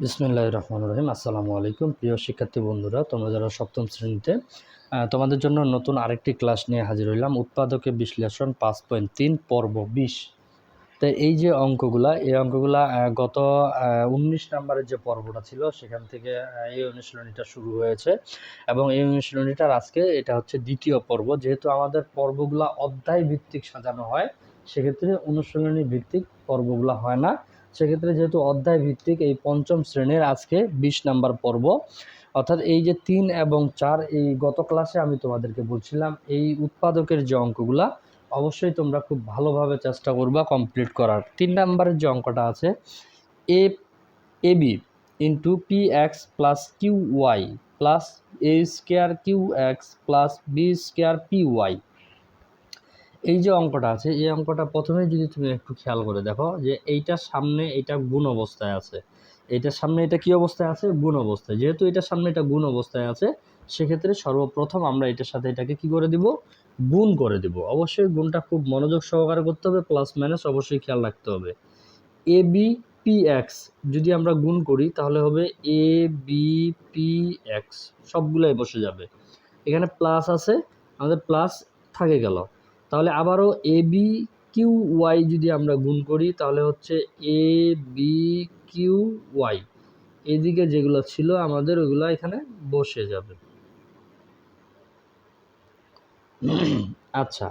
বিসমুল্লাহ রহমান রহিম। আসসালামু আলাইকুম। প্রিয় শিক্ষার্থী বন্ধুরা, তোমরা যারা সপ্তম শ্রেণীতে তোমাদের জন্য নতুন আরেকটি ক্লাস নিয়ে হাজির হইলাম। উৎপাদকে বিশ্লেষণ পাঁচ পয়েন্ট তিন, পর্ব বিশ। তো এই যে অঙ্কগুলা, এই অঙ্কগুলা গত উনিশ নাম্বারের যে পর্বটা ছিল, সেখান থেকে এই অনুশীলনীটা শুরু হয়েছে। এবং এই অনুশীলনীটার আজকে এটা হচ্ছে দ্বিতীয় পর্ব। যেহেতু আমাদের পর্বগুলা অধ্যায় ভিত্তিক সাজানো হয়, সেক্ষেত্রে অনুশীলনী ভিত্তিক পর্বগুলা হয় না। সেক্ষেত্রে যেহেতু অধ্যায় ভিত্তিক এই পঞ্চম শ্রেণির আজকে বিশ নাম্বার পর্ব, অর্থাৎ এই যে তিন এবং চার এই গত ক্লাসে আমি তোমাদেরকে বলছিলাম, এই উৎপাদকের যে অঙ্কগুলা, অবশ্যই তোমরা খুব ভালোভাবে চেষ্টা করবা কমপ্লিট করার। তিন নাম্বারের যে অঙ্কটা আছে, A A B into P X plus Q Y plus A square Q X plus B square P Y এই যে অঙ্কটা আছে, এই অঙ্কটা প্রথমে যদি তুমি একটু খেয়াল করে দেখো যে এইটার সামনে এটা গুণ অবস্থায় আছে। এইটার সামনে এটা কি অবস্থায় আছে? গুণ অবস্থায়। যেহেতু এটার সামনে এটা গুণ অবস্থায় আছে, সেক্ষেত্রে সর্বপ্রথম আমরা এটার সাথে এটাকে কি করে দিব? গুণ করে দিব। অবশ্যই গুণটা খুব মনোযোগ সহকারে করতে হবে প্লাস মাইনাস অবশ্যই খেয়াল রাখতে হবে। এ বি পি এক্স যদি আমরা গুণ করি, তাহলে হবে এ বি পি এক্স সবগুলাই বসে যাবে। এখানে প্লাস আছে, আমাদের প্লাস থাকে গেল। তাহলে আবারও এ বি কিউ ওয়াই যদি আমরা গুণ করি, তাহলে হচ্ছে এ বি কিউ ওয়াই এদিকে যেগুলো ছিল আমাদের, ওগুলো এখানে বসে যাবে। আচ্ছা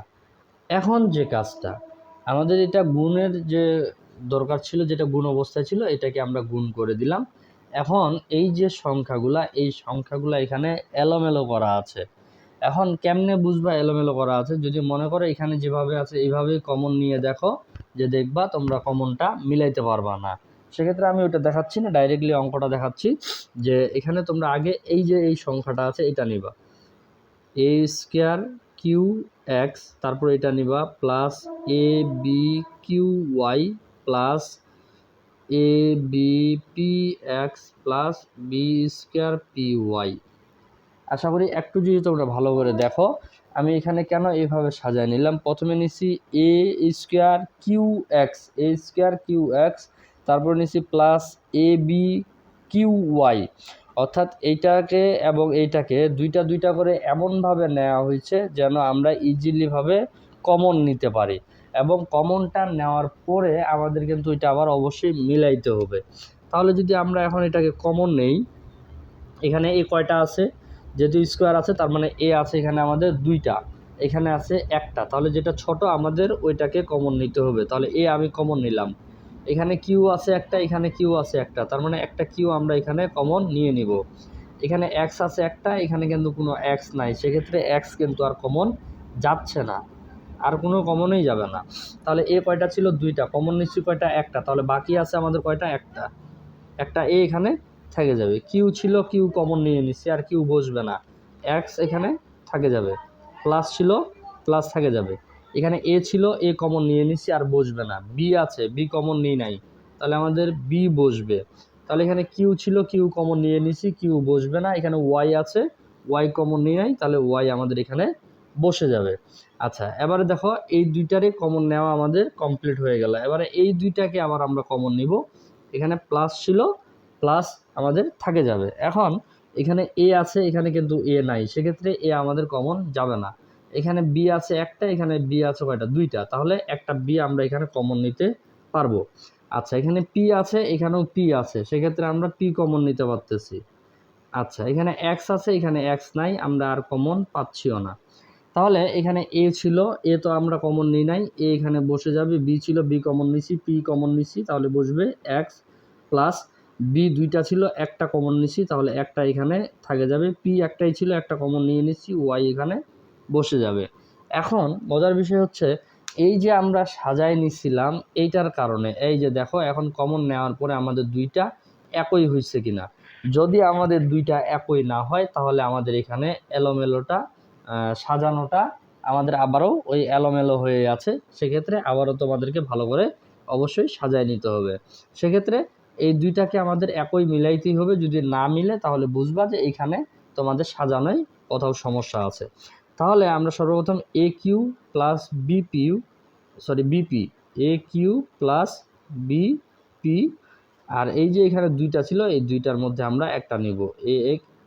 এখন যে কাজটা, আমাদের এটা গুণের যে দরকার ছিল, যেটা গুণ অবস্থায় ছিল, এটাকে আমরা গুণ করে দিলাম। এখন এই যে সংখ্যাগুলা, এই সংখ্যাগুলা এখানে এলোমেলো করা আছে। এখন কেমনে বুঝবা এলোমেলো করা আছে? যদি মনে করো এখানে যেভাবে আছে, এইভাবেই কমন নিয়ে দেখো, যে দেখবা তোমরা কমনটা মিলাইতে পারবা না। সেক্ষেত্রে আমি ওটা দেখাচ্ছি না ডাইরেক্টলি অঙ্কটা দেখাচ্ছি, যে এখানে তোমরা আগে এই যে এই সংখ্যাটা আছে, এটা নিবা। এ স্কোয়ার কিউ এক্স তারপর এটা নিবা plus A B Q Y plus A B P X plus B square P Y আশা করি একটু যদি তোমরা ভালো করে দেখো, আমি এখানে কেন এইভাবে সাজায় নিলাম? প্রথমে নিছি A square Q X A square Q X তারপর নিছি plus A B Q Y অর্থাৎ এইটাকে এবং এইটাকে দুইটা দুইটা করে এমনভাবে নেওয়া হয়েছে যেন আমরা ইজিলিভাবে কমন নিতে পারি। এবং কমনটা নেওয়ার পরে আমাদের কিন্তু এটা আবার অবশ্যই মিলাইতে হবে। তাহলে যদি আমরা এখন এটাকে কমন নেই, এখানে এই কয়টা আছে? যেহেতু স্কোয়ার আছে, তার মানে এ আছে এখানে আমাদের দুইটা, এখানে আছে একটা। তাহলে যেটা ছোট, আমাদের ওইটাকে কমন নিতে হবে। তাহলে এ আমি কমন নিলাম। এখানে কিউ আছে একটা, এখানে কিউ আছে একটা। তার মানে একটা কিউ আমরা এখানে কমন নিয়ে নিব। এখানে এক্স আছে একটা, এখানে কিন্তু কোনো এক্স নাই। সেক্ষেত্রে এক্স কিন্তু আর কমন যাচ্ছে না। আর কোনো কমনই যাবে না। তাহলে এ কয়টা ছিল? দুইটা। কমন নিশ্চয়ই কয়টা? একটা। তাহলে বাকি আছে আমাদের কয়টা? একটা। একটা এ এখানে থেকে যাবে। কিউ ছিল কিউ কমন নিয়ে নিচ্ছি, আর কিউ বসবে না। এক্স এখানে থাকে যাবে। প্লাস ছিল প্লাস থাকে যাবে। এখানে এ ছিল এ কমন নিয়ে নিচ্ছি, আর বসবে না। বি আছে বি কমন নিয়ে নাই। তাহলে আমাদের বি বসবে। তাহলে এখানে কিউ ছিল কিউ কমন নিয়ে নিচ্ছি কিউ বসবে না। এখানে ওয়াই আছে ওয়াই কমন নিয়ে নাই, তাহলে ওয়াই আমাদের এখানে বসে যাবে। আচ্ছা এবারে দেখো, এই দুইটারে কমন নেওয়া আমাদের কমপ্লিট হয়ে গেল। এবারে এই দুইটাকে আবার আমরা কমন নিব। এখানে প্লাস ছিল প্লাস আমাদের থাকে যাবে। এখন এখানে এ আছে, এখানে কিন্তু এ নাই। সেক্ষেত্রে এ আমাদের কমন যাবে না। এখানে বি আছে একটা, এখানে বি আছে কয়টা? দুইটা। তাহলে একটা বি আমরা এখানে কমন নিতে পারব। আচ্ছা এখানে পি আছে, এখানেও পি আছে। সেক্ষেত্রে আমরা পি কমন নিতে পারতেছি। আচ্ছা এখানে এক্স আছে, এখানে এক্স নাই, আমরা আর কমন পাচ্ছিও না। তাহলে এখানে এ ছিল এ তো আমরা কমন নিই নাই। এ এখানে বসে যাবে বি ছিল বি কমন নিছি পি কমন নিছি, তাহলে বসবে এক্স প্লাস বি দুইটা ছিল, একটা কমন নিছি, তাহলে একটা এখানে থাকে যাবে। পি একটাই ছিল, একটা কমন নিয়ে নিচ্ছি ওয়াই এখানে বসে যাবে। এখন মজার বিষয় হচ্ছে, এই যে আমরা সাজায় নিছিলাম, এইটার কারণে, এই যে দেখো, এখন কমন নেওয়ার পরে আমাদের দুইটা একই হয়েছে কিনা। যদি আমাদের দুইটা একই না হয়, তাহলে আমাদের এখানে এলোমেলোটা সাজানোটা আমাদের আবারও ওই এলোমেলো হয়ে আছে। সেক্ষেত্রে আবারও তোমাদেরকে ভালো করে অবশ্যই সাজায় নিতে হবে। সেক্ষেত্রে এই দুইটাকে আমাদের একই মিলাইতেই হবে। যদি না মিলে, তাহলে বুঝবা যে এখানে তোমাদের সাজানোই কোথাও সমস্যা আছে। তাহলে আমরা সর্বপ্রথম A Q plus বিপিউ sorry B P A Q plus B P আর এই যে এখানে দুইটা ছিল, এই দুইটার মধ্যে আমরা একটা নিব। A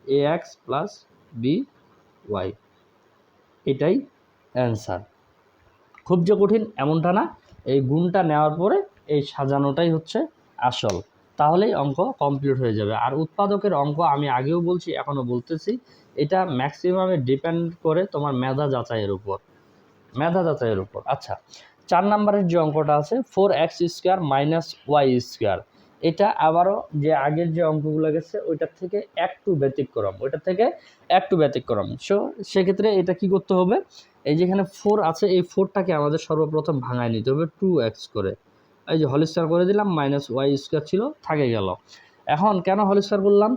A X plus B Y এটাই অ্যান্সার খুব যে কঠিন, এমনটা না। এই গুণটা নেওয়ার পরে এই সাজানোটাই হচ্ছে আসল। তাহলেই অঙ্ক কমপ্লিট হয়ে যাবে। আর উৎপাদকের অঙ্ক আমি আগেও বলছি, এখনও বলতেছি, এটা ম্যাক্সিমামে ডিপেন্ড করে তোমার মেধা যাচাইয়ের উপর। মেধা যাচাইয়ের উপর। আচ্ছা চার নাম্বারের যে অঙ্কটা আছে four X square minus Y square এটা আবারও যে আগের যে অঙ্কগুলো গেছে, ওইটার থেকে একটু ব্যতিক্রম, ওইটার থেকে একটু ব্যতিক্রম। সো সেক্ষেত্রে এটা কি করতে হবে? এই যেখানে ফোর আছে, এই ফোরটাকে আমাদের সর্বপ্রথম ভাঙায় নিতে হবে টু এক্স করে। এই যে হল স্কোয়ার করে দিলাম মাইনাস ওয়াই স্কোয়ার ছিল, থাকে গেল। এখন কেন হল স্কোয়ার করলাম?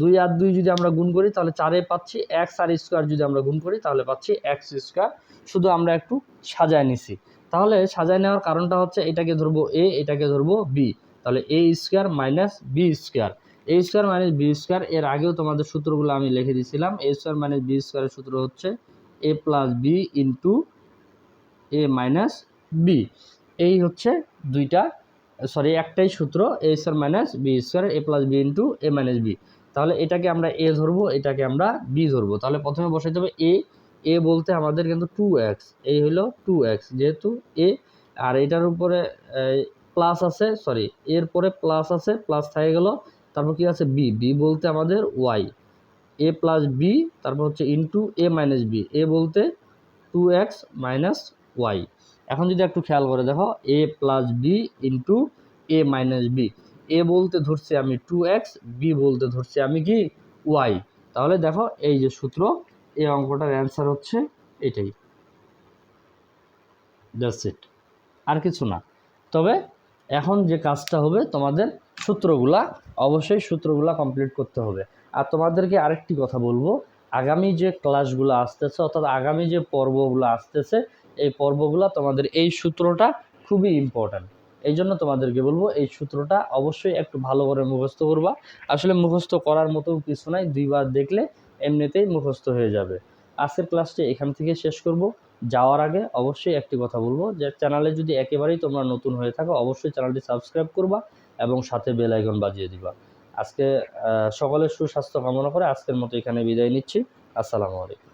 দুই আর দুই যদি আমরা গুণ করি, তাহলে চারে পাচ্ছি এক্স আর স্কোয়ার যদি আমরা গুণ করি, তাহলে পাচ্ছি এক্স স্কোয়ার শুধু আমরা একটু সাজায় নিছি। তাহলে সাজায় নেওয়ার কারণটা হচ্ছে, এটাকে ধরবো এ এটাকে ধরবো বি তাহলে A square minus B square A square minus B square এর আগেও তোমাদের সূত্রগুলো আমি লিখে দিয়েছিলাম এ স্কোয়ার মাইনাস বি স্কোয়ারের সূত্র হচ্ছে A plus B into A minus B এই হচ্ছে দুইটা সরি একটাই সূত্র A square minus B square A plus B into A minus B তাহলে এটাকে আমরা এ ধরবো, এটাকে আমরা বি ধরবো। তাহলে প্রথমে বসাইতে হবে এ এ বলতে আমাদের কিন্তু টু এক্স এই হলো টু এক্স যেহেতু এ আর এটার উপরে প্লাস আছে সরি এর পরে প্লাস আছে প্লাস থেকে গেল, তারপর কি আছে বি বি বলতে আমাদের ওয়াই এ প্লাস বি তারপর হচ্ছে into A minus B A বলতে টু এক্স মাইনাস ওয়াই এখন যদি একটু খেয়াল করে দেখো A plus B into A minus B A বলতে ধরছি আমি টু এক্স বি বলতে ধরছি আমি কি? ওয়াই তাহলে দেখো, এই যে সূত্র, এই অঙ্কটার অ্যান্সার হচ্ছে এটাই। দ্যাটস ইট আর কিছু না। তবে এখন যে কাজটা হবে, তোমাদের সূত্রগুলা, অবশ্যই সূত্রগুলা কমপ্লিট করতে হবে। আর তোমাদেরকে আরেকটি কথা বলব আগামী যে ক্লাসগুলো আসতেছে, অর্থাৎ আগামী যে পর্বগুলো আসতেছে, এই পর্বগুলো তোমাদের এই সূত্রটা খুবই ইম্পর্ট্যান্ট এই জন্য তোমাদেরকে বলব, এই সূত্রটা অবশ্যই একটু ভালো করে মুখস্থ করবা। আসলে মুখস্থ করার মতো কিছু নাই, দুইবার দেখলে এমনিতেই মুখস্থ হয়ে যাবে। আজকের ক্লাসটি এখান থেকে শেষ করব। যাওয়ার আগে অবশ্যই একটি কথা বলব, যে চ্যানেলে যদি একেবারেই তোমরা নতুন হয়ে থাকো, অবশ্যই চ্যানেলটি সাবস্ক্রাইব করবা এবং সাথে বেল আইকন বাজিয়ে দিবা। আজকে সকলের সুস্বাস্থ্য কামনা করে আজকের মতো এখানে বিদায় নিচ্ছি। আসসালামু আলাইকুম।